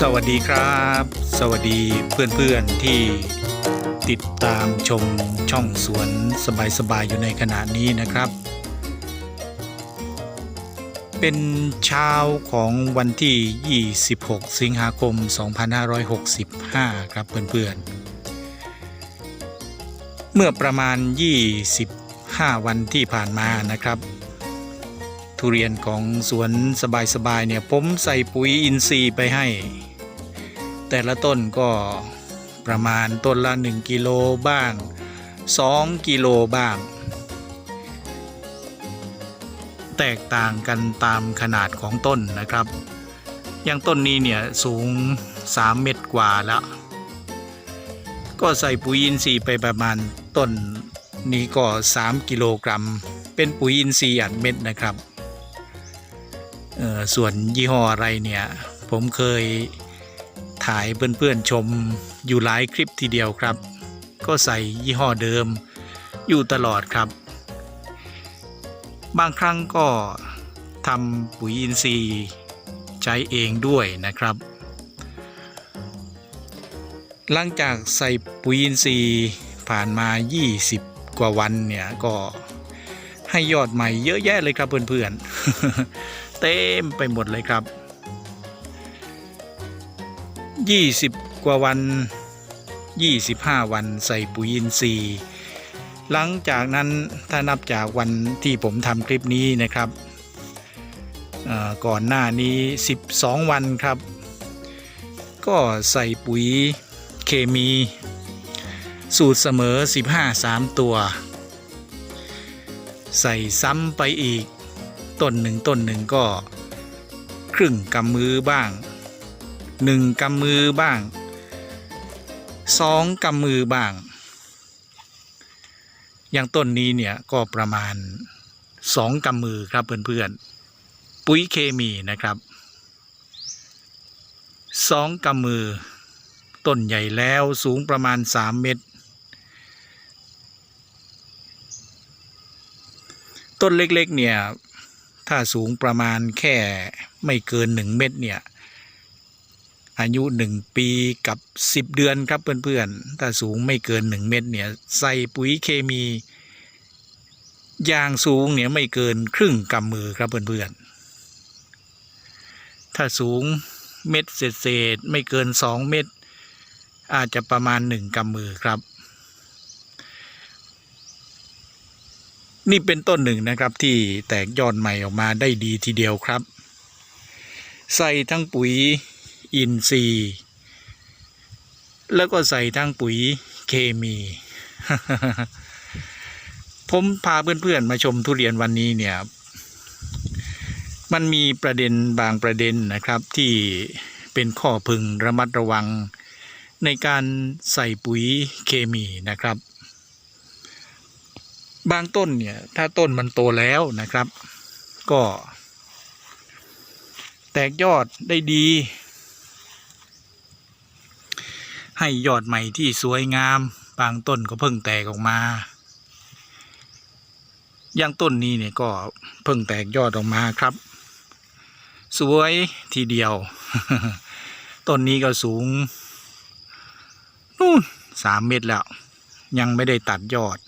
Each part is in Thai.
สวัสดีครับ สวัสดีเพื่อนๆที่ติดตามชมช่องสวนสบาย ๆ อยู่ในขณะนี้นะครับ เป็นเช้าของวันที่ 26 สิงหาคม 2565 ครับเพื่อนๆ เมื่อประมาณ 25 วันที่ผ่านมานะครับทุเรียนของสวนสบายๆเนี่ยผมใส่ปุ๋ยอินทรีย์ไปให้ แต่ละต้นก็ประมาณต้นละ 1 กิโลบ้าง 2 กิโลบ้าง แตกต่างกันตามขนาดของต้นนะครับ อย่างต้นนี้เนี่ยสูง 3 เมตรกว่าแล้ว ก็ใส่ปุ๋ยอินทรีย์ไปประมาณต้นนี้ก็ 3 กิโลกรัม เป็นปุ๋ยอินทรีย์อัดเม็ดนะครับ ส่วนยี่ห้ออะไรเนี่ย ผมเคย ถ่ายเพื่อนๆชมอยู่หลายคลิปทีเดียวครับ ก็ใส่ยี่ห้อเดิมอยู่ตลอดครับ บางครั้งก็ทำปุ๋ยอินทรีย์ใช้เองด้วยนะครับ หลังจากใส่ปุ๋ยอินทรีย์ผ่านมา 20 กว่าวันเนี่ยก็ให้ยอดใหม่เยอะแยะเลยครับเพื่อนๆ เต็มไปหมดเลยครับ 20กว่าวัน25วันใส่ปุ๋ยอินทรีย์ หลังจากนั้นถ้านับจากวันที่ผมทำคลิปนี้นะครับก่อนหน้านี้ 12 วันครับ ก็ใส่ปุ๋ยเคมี สูตรเสมอ 15 3 ตัว ใส่ซ้ำไปอีกต้นหนึ่งต้นหนึ่งก็ ครึ่งกำมือบ้าง หนึ่งกำมือบ้างสองกำมือบ้าง อย่างต้นนี้เนี่ยก็ประมาณสองกำมือครับเพื่อนๆ ปุ๋ยเคมีนะครับสองกำมือ ต้นใหญ่แล้วสูงประมาณ3เมตร ต้นเล็กๆเนี่ย ถ้าสูงประมาณแค่ไม่เกิน1เมตรเนี่ย อายุ 1 ปีกับ 10 เดือนครับเพื่อนๆ ถ้าสูงไม่เกิน 1 เมตรเนี่ยใส่ปุ๋ยเคมียางสูงเนี่ยไม่เกินครึ่งกำมือครับเพื่อนๆ ถ้าสูงเม็ดเศษๆไม่เกิน 2 เม็ดอาจจะประมาณ 1กำมือครับ นี่เป็นต้นหนึ่งนะครับที่แตกยอดใหม่ออกมาได้ดีทีเดียวครับ ใส่ทั้งปุ๋ย อินทรีย์ แล้วก็ใส่ทั้งปุ๋ยเคมี ผมพาเพื่อนๆมาชมทุเรียนวันนี้เนี่ย มันมีประเด็นบางประเด็นนะครับที่เป็นข้อพึงระมัดระวังในการใส่ปุ๋ยเคมีนะครับ บางต้นเนี่ยถ้าต้นมันโตแล้วนะครับ ก็ แตกยอดได้ดี ให้ยอดใหม่ที่สวยงาม บางต้นก็เพิ่งแตกออกมา อย่างต้นนี้เนี่ยก็เพิ่งแตกยอดออกมาครับ สวยทีเดียว ต้นนี้ก็สูงนู่นสามเมตรแล้ว ยังไม่ได้ตัดยอด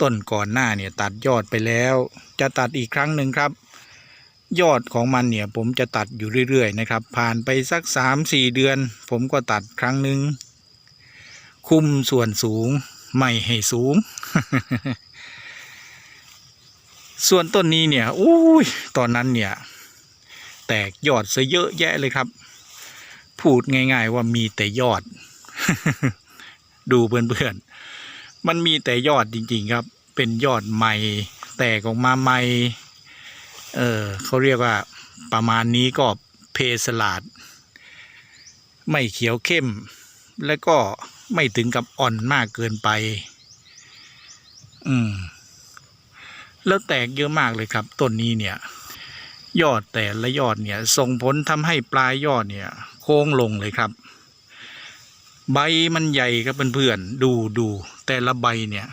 ต้นก่อนหน้าเนี่ยตัดยอดไปแล้ว จะตัดอีกครั้งหนึ่งครับ ยอดของมันเนี่ยผมจะตัดอยู่เรื่อย ๆ นะครับ ผ่านไปสักสามสี่เดือน ผมก็ตัดครั้งหนึ่งคุมส่วนสูงไม่ให้สูง ส่วนต้นนี้เนี่ยอุ้ยตอนนั้นเนี่ย แตกยอดซะเยอะแยะเลยครับ พูดง่าย ๆ ว่ามีแต่ยอด ดูเพื่อนๆมันมีแต่ยอดจริง ๆ ครับ เป็นยอดใหม่ แตกออกมาใหม่ เออเขาเรียกว่าประมาณนี้ก็เพสลาด ไม่เขียวเข้ม และก็ไม่ถึงกับอ่อนมากเกินไป อืม แล้วแตกเยอะมากเลยครับ ต้นนี้เนี่ย ยอดแต่ละยอดเนี่ย ส่งผลทำให้ปลายยอดเนี่ย โค้งลงเลยครับ ใบมันใหญ่ครับเพื่อนๆดูดูแต่ละใบเนี่ย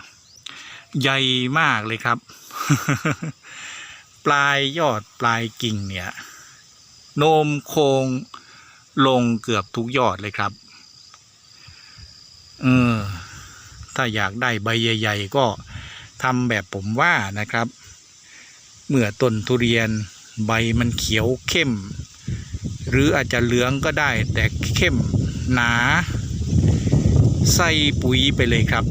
ใหญ่มากเลยครับ ปลายยอดปลายกิ่งเนี่ยโนมโคงลงเกือบทุกยอดเลยครับเออถ้าอยากได้ใบใหญ่ ๆ ก็ทำแบบผมว่านะครับ เมื่อต้นทุเรียนใบมันเขียวเข้ม หรืออาจจะเหลืองก็ได้แต่เข้มหนา ใส่ปุ๋ยไปเลยครับ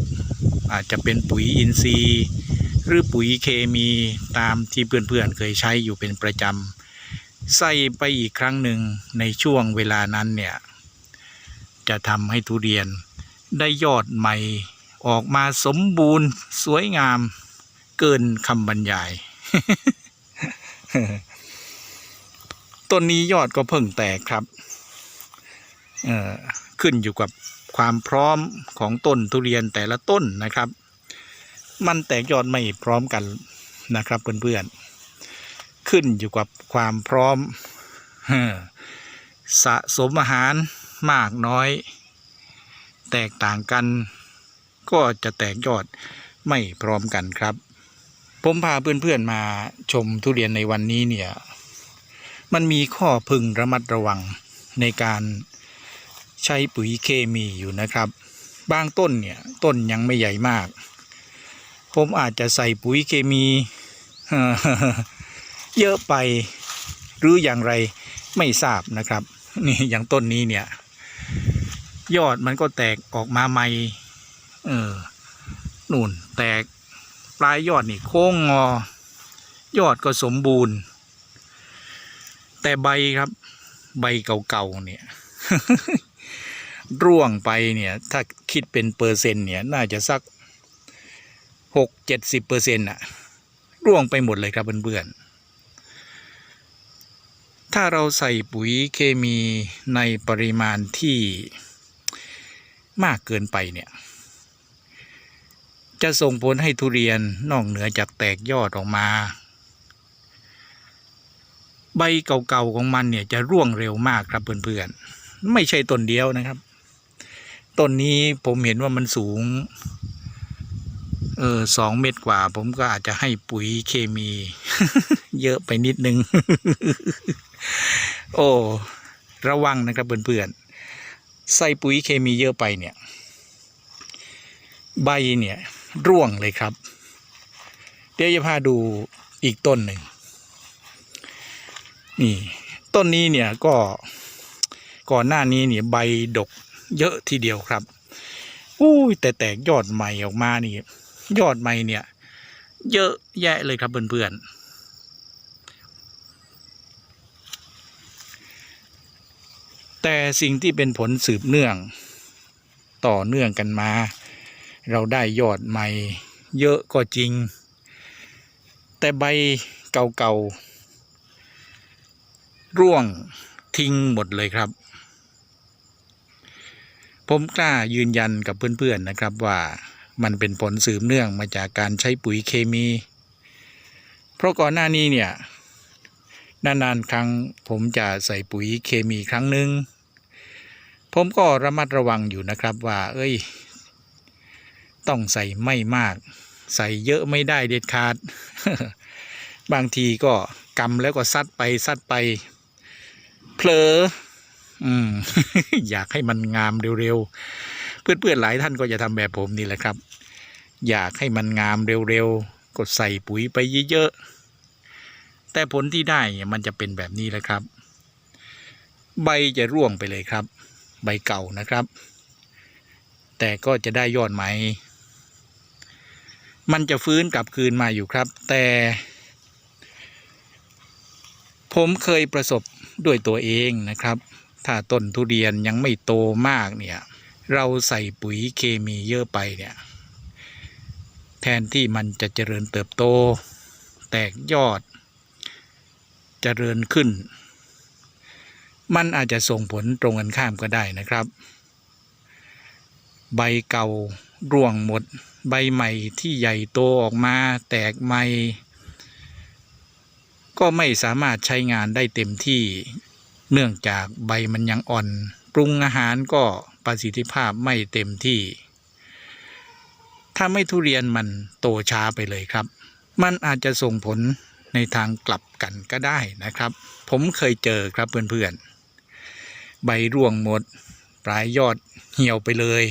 อาจจะเป็นปุ๋ยอินทรีย์ หรือปุ๋ยเคมีตามที่เพื่อนๆเคยใช้อยู่เป็นประจำใส่ไปอีกครั้งหนึ่งในช่วงเวลานั้นเนี่ย จะทำให้ทุเรียนได้ยอดใหม่ออกมาสมบูรณ์สวยงามเกินคำบรรยาย ต้นนี้ยอดก็เพิ่งแตกครับเอ่อขึ้นอยู่กับความพร้อมของต้นทุเรียนแต่ละต้นนะครับ มันแตกยอดไม่พร้อมกันนะครับเพื่อนๆ ขึ้นอยู่กับความพร้อมสะสมอาหารมากน้อย แตกต่างกัน ก็จะแตกยอดไม่พร้อมกันครับ ผมพาเพื่อนๆมาชมทุเรียนในวันนี้เนี่ย มันมีข้อพึงระมัดระวังในการใช้ปุ๋ยเคมีอยู่นะครับ บางต้นเนี่ยต้นยังไม่ใหญ่มาก ผมอาจจะใส่ปุ๋ยเคมีเยอะไปหรืออย่างไรไม่ทราบนะครับนี่อย่างต้นนี้เนี่ย ยอดมันก็แตกออกมาใหม่เออนู่นแตกปลายยอดนี่โค้งงอยอดก็สมบูรณ์ แต่ใบครับ ใบเก่าๆเนี่ย ร่วงไปเนี่ย ถ้าคิดเป็นเปอร์เซ็นต์เนี่ย น่าจะสัก หกเจ็ดสิบเปอร์เซ็นต์อะร่วงไปหมดเลยครับเพื่อนๆ ถ้าเราใส่ปุ๋ยเคมีในปริมาณที่มากเกินไปเนี่ย จะส่งผลให้ทุเรียนนอกเหนือจากแตกยอดออกมา ใบเก่าๆของมันเนี่ยจะร่วงเร็วมากครับเพื่อนๆ ไม่ใช่ต้นเดียวนะครับ ต้นนี้ผมเห็นว่ามันสูง เออสองเมตรกว่า ผมก็อาจจะให้ปุ๋ยเคมี เยอะไปนิดนึง โอ้ ระวังนะครับเพื่อนๆ ใส่ปุ๋ยเคมีเยอะไปเนี่ย ใบเนี่ย ร่วงเลยครับ เดี๋ยวจะพาดูอีกต้นหนึ่ง นี่ ต้นนี้เนี่ยก็ก่อนหน้านี้เนี่ยใบดกเยอะทีเดียวครับอุ้ยแต่แตกยอดใหม่ออกมานี่ ยอดใหม่เนี่ย เยอะแยะเลยครับเพื่อนๆ แต่สิ่งที่เป็นผลสืบเนื่องต่อเนื่องกันมา เราได้ยอดใหม่เยอะก็จริง แต่ใบเก่าๆ ร่วงทิ้งหมดเลยครับ ผมกล้ายืนยันกับเพื่อนๆนะครับว่า มันเป็นผลสืบเนื่องมาจากการใช้ปุ๋ยเคมี เพราะก่อนหน้านี้เนี่ยนานๆครั้งผมจะใส่ปุ๋ยเคมีครั้งหนึ่งผมก็ระมัดระวังอยู่นะครับว่า เอ้ย ต้องใส่ไม่มาก ใส่เยอะไม่ได้เด็ดขาด บางทีก็กำแล้วก็ซัดไปซัดไปเผลออืมอยากให้มันงามเร็วๆเพื่อนๆหลายท่านก็จะทำแบบผมนี่แหละครับ อยากให้มันงามเร็วๆ ก็ใส่ปุ๋ยไปเยอะๆ แต่ผลที่ได้เนี่ยมันจะเป็นแบบนี้แหละครับ ใบจะร่วงไปเลยครับ ใบเก่านะครับ แต่ก็จะได้ยอดใหม่ มันจะฟื้นกลับคืนมาอยู่ครับ แต่ ผมเคยประสบด้วยตัวเองนะครับ ถ้าต้นทุเรียนยังไม่โตมากเนี่ย เราใส่ปุ๋ยเคมีเยอะไปเนี่ย ทนที่มันจะเจริญเติบโต แตกยอด เจริญขึ้น มันอาจจะส่งผลตรงกันข้ามก็ได้นะครับ ใบเก่าร่วงหมด ใบใหม่ที่ใหญ่โตออกมา แตกใหม่ก็ไม่สามารถใช้งานได้เต็มที่ เนื่องจากใบมันยังอ่อน ปรุงอาหารก็ประสิทธิภาพไม่เต็มที่ ถ้าไม่ทุเรียนมันโตช้าไปเลยครับ มันอาจจะส่งผลในทางกลับกันก็ได้นะครับ ผมเคยเจอครับเพื่อนๆ ใบร่วงหมด ปลายยอดเหี่ยวไปเลย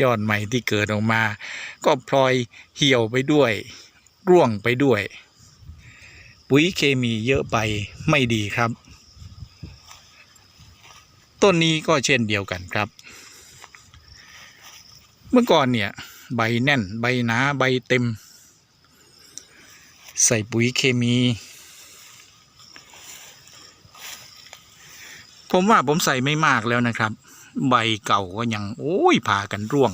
ยอดใหม่ที่เกิดออกมา ก็พลอยเหี่ยวไปด้วย ร่วงไปด้วย ปุ๋ยเคมีเยอะไปไม่ดีครับ ต้นนี้ก็เช่นเดียวกันครับ เมื่อก่อนเนี่ย ใบแน่น ใบหนาใบเต็ม ใส่ปุ๋ยเคมี ผมว่าผมใส่ไม่มากแล้วนะครับ ใบเก่าก็ยัง โอ้ยผ่ากันร่วง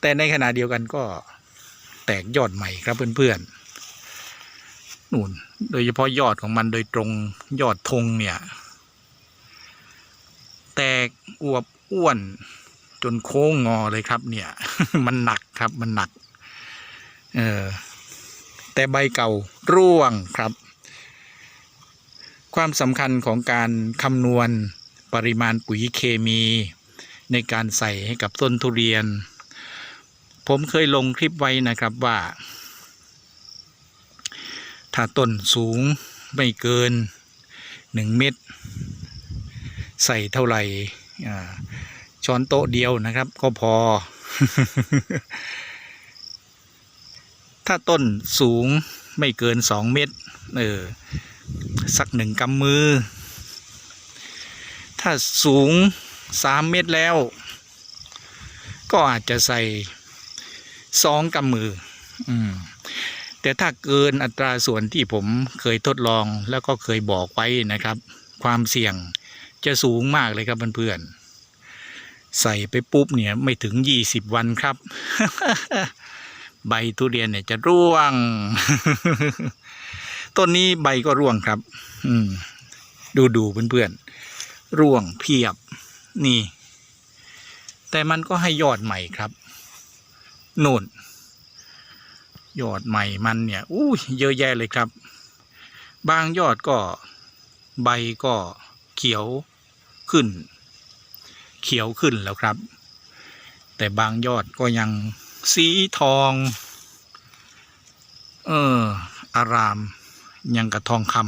แต่ในขณะเดียวกันก็แตกยอดใหม่ครับเพื่อนๆนู่น โดยเฉพาะยอดของมันโดยตรงยอดธงเนี่ย แตกอวบอ้วน นโค้งงอเลยครับ เนี่ย มันหนักครับมันหนัก เออแต่ใบเก่าร่วงครับ ความสำคัญของการคำนวณปริมาณปุ๋ยเคมี ในการใส่ให้กับต้นทุเรียน ผมเคยลงคลิปไว้นะครับว่า ถ้าต้นสูงไม่เกินหนึ่งเม็ดใส่เท่าไหร่อ่า ช้อนโต๊ะเดียวนะครับ ก็พอ ถ้าต้นสูงไม่เกินสองเมตร เออ สักหนึ่งกำมือ ถ้าสูงสามเมตรแล้ว ก็อาจจะใส่สองกำมือ อืมแต่ถ้าเกินอัตราส่วนที่ผมเคยทดลองแล้วก็เคยบอกไว้นะครับ ความเสี่ยงจะสูงมากเลยครับเพื่อนๆ ใส่ไปปุ๊บเนี่ยไม่ถึงยี่สิบวันครับ ใบทุเรียนเนี่ยจะร่วง ต้นนี้ใบก็ร่วงครับ อืม ดูดูเพื่อนๆ ร่วงเพียบ นี่ แต่มันก็ให้ยอดใหม่ครับนู่นยอดใหม่มันเนี่ยอู้ยเยอะแยะเลยครับ บางยอดก็ใบก็เขียวขึ้น เขียวขึ้นแล้วครับ แต่บางยอดก็ยังสีทอง เออ อาราม ยังกับทองคำ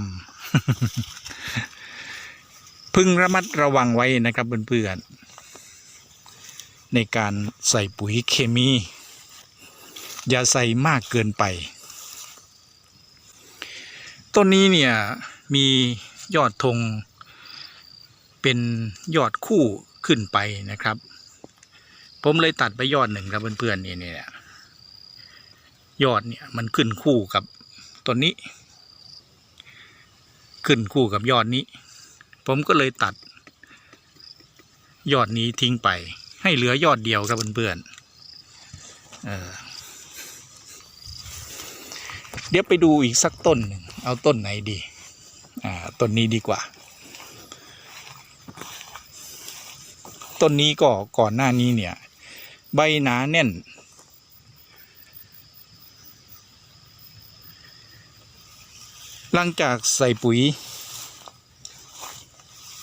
พึงระมัดระวังไว้นะครับเพื่อนๆ ในการใส่ปุ๋ยเคมี อย่าใส่มากเกินไป ต้นนี้เนี่ย มียอดธงเป็นยอดคู่ ขึ้นไปนะครับ ผมเลยตัดไปยอดหนึ่งครับเพื่อนๆนี่เนี่ยยอดเนี่ยมันขึ้นคู่กับต้นนี้ ขึ้นคู่กับยอดนี้ ผมก็เลยตัด ยอดนี้ทิ้งไป ให้เหลือยอดเดียวครับเพื่อนๆเออเดี๋ยวไปดูอีกสักต้นหนึ่งเอาต้นไหนดี อ่า ต้นนี้ดีกว่า ต้นนี้ก็ก่อนหน้านี้เนี่ย ใบหนาแน่น หลังจากใส่ปุ๋ย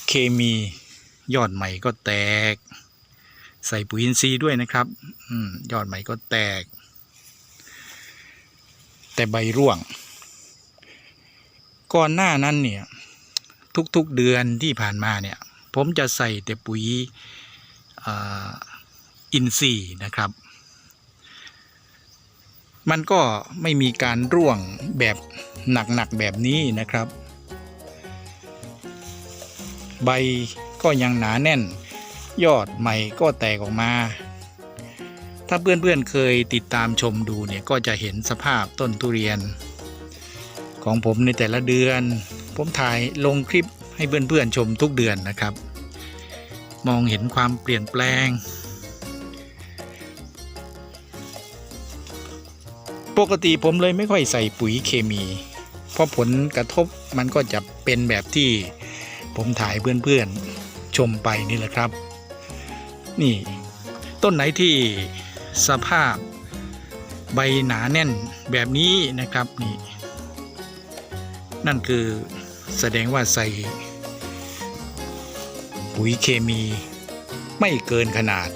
เคมียอดใหม่ก็แตก ใส่ปุ๋ยอินทรีย์ด้วยนะครับอยอดใหม่ก็แตก แต่ใบร่วง ก่อนหน้านั้นเนี่ย ทุกๆเดือนที่ผ่านมาเนี่ย ผมจะใส่แต่ปุ๋ย อินทรีย์นะครับ มันก็ไม่มีการร่วงแบบหนักๆแบบนี้นะครับ ใบก็ยังหนาแน่น ยอดใหม่ก็แตกออกมา ถ้าเพื่อนๆเคยติดตามชมดูเนี่ยก็จะเห็นสภาพต้นทุเรียน ของผมในแต่ละเดือน ผมถ่ายลงคลิปให้เพื่อนๆชมทุกเดือนนะครับ มองเห็นความเปลี่ยนแปลง ปกติผมเลยไม่ค่อยใส่ปุ๋ยเคมี เพราะผลกระทบมันก็จะเป็นแบบที่ผมถ่ายเพื่อนๆชมไปนี่แหละครับ นี่ ต้นไหนที่สภาพใบหนาแน่นแบบนี้นะครับนี่ นั่นคือแสดงว่าใส่ ปุ๋ยเคมีไม่เกินขนาด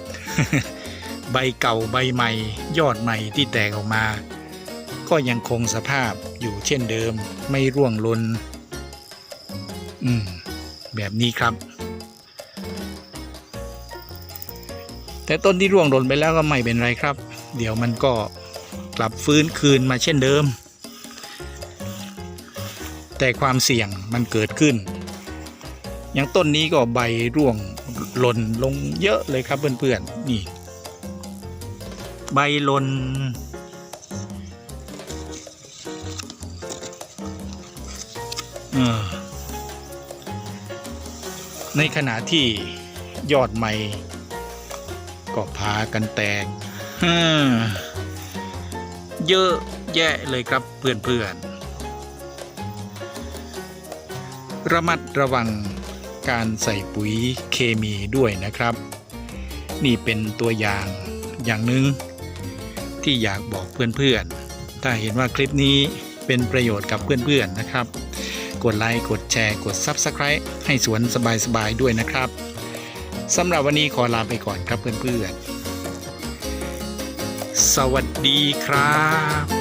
ใบเก่าใบใหม่ ยอดใหม่ที่แตกออกมา ก็ยังคงสภาพอยู่เช่นเดิมไม่ร่วงลนอืม แบบนี้ครับ แต่ต้นที่ร่วงหล่นไปแล้วก็ไม่เป็นไรครับ เดี๋ยวมันก็กลับฟื้นคืนมาเช่นเดิม แต่ความเสี่ยงมันเกิดขึ้น อย่างต้นนี้ก็ใบร่วงหล่นลงเยอะเลยครับเพื่อนๆนี่ ใบหล่นในขณะที่ยอดใหม่ ก็พากันแตกเยอะแยะเลยครับเพื่อนๆระมัดระวัง การใส่ปุ๋ยเคมีด้วยนะครับ นี่เป็นตัวอย่างอย่างหนึ่งที่อยากบอกเพื่อนๆ ถ้าเห็นว่าคลิปนี้เป็นประโยชน์กับเพื่อนๆนะครับ กดไลค์กดแชร์กด Subscribe ให้สวนสบายๆด้วยนะครับสำหรับวันนี้ขอลาไปก่อนครับเพื่อนๆ สวัสดีครับ